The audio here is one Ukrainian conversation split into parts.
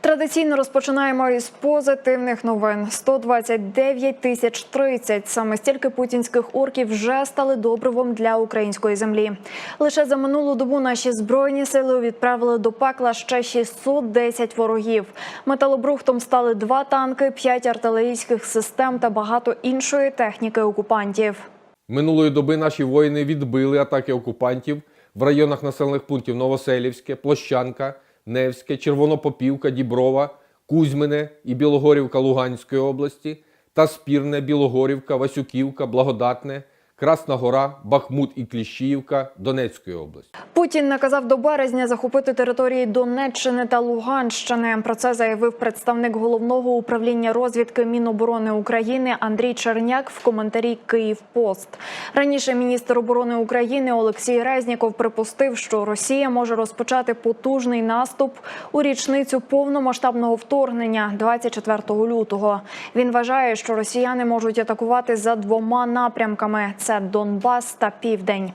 Традиційно розпочинаємо із позитивних новин. 129 тисяч 30. Саме стільки путінських орків вже стали добривом для української землі. Лише за минулу добу наші збройні сили відправили до пекла ще 610 ворогів. Металобрухтом стали два танки, п'ять артилерійських систем та багато іншої техніки окупантів. Минулої доби наші воїни відбили атаки окупантів в районах населених пунктів Новоселівське, Площанка, Невське, Червонопопівка, Діброва, Кузьмине і Білогорівка Луганської області та Спірне, Білогорівка, Васюківка, Благодатне, Красна Гора, Бахмут і Кліщіївка Донецької області. Путін наказав до березня захопити території Донеччини та Луганщини. Про це заявив представник головного управління розвідки Міноборони України Андрій Черняк в коментарі «Київпост». Раніше міністр оборони України Олексій Резніков припустив, що Росія може розпочати потужний наступ у річницю повномасштабного вторгнення 24 лютого. Він вважає, що росіяни можуть атакувати за двома напрямками: це Донбас та Південь.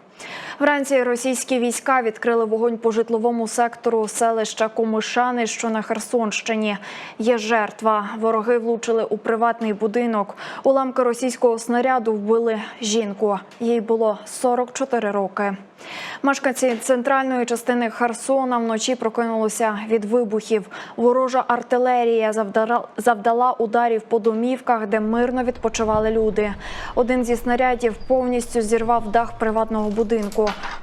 Вранці російські війська відкрили вогонь по житловому сектору селища Комишани, що на Херсонщині. Є жертва. Вороги влучили у приватний будинок. Уламки російського снаряду вбили жінку. Їй було 44 роки. Мешканці центральної частини Херсона вночі прокинулися від вибухів. Ворожа артилерія завдала, ударів по домівках, де мирно відпочивали люди. Один зі снарядів повністю зірвав дах приватного будинку.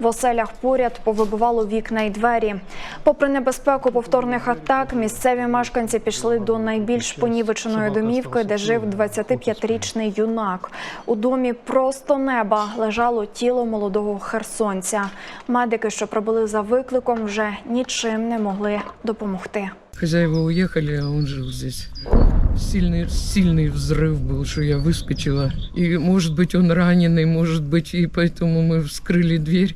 В оселях поряд повибивало вікна й двері. Попри небезпеку повторних атак, місцеві мешканці пішли до найбільш понівеченої домівки, де жив 25-річний юнак. У домі просто неба лежало тіло молодого херсонця. Медики, що прибули за викликом, вже нічим не могли допомогти. Хозяева уехали, а он жил здесь Сильный, сильный взрыв был, что я выскочила. И, может быть, он раненый, может быть, и поэтому мы вскрыли дверь,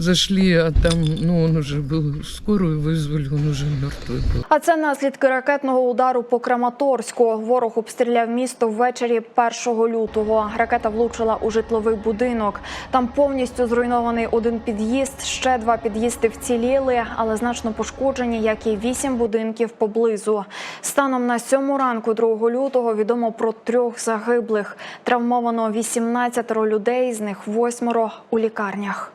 зашли, а там, ну, он уже был, скорую вызвали, он уже мертвый был. А це наслідки ракетного удару по Краматорську. Ворог обстріляв місто ввечері 1 лютого. Ракета влучила у житловий будинок. Там повністю зруйнований один під'їзд. Ще два під'їзди вціліли, але значно пошкоджені, як і вісім будинків поблизу. Станом на сьому ранку 2 лютого відомо про трьох загиблих. Травмовано 18 людей, з них восьмеро у лікарнях.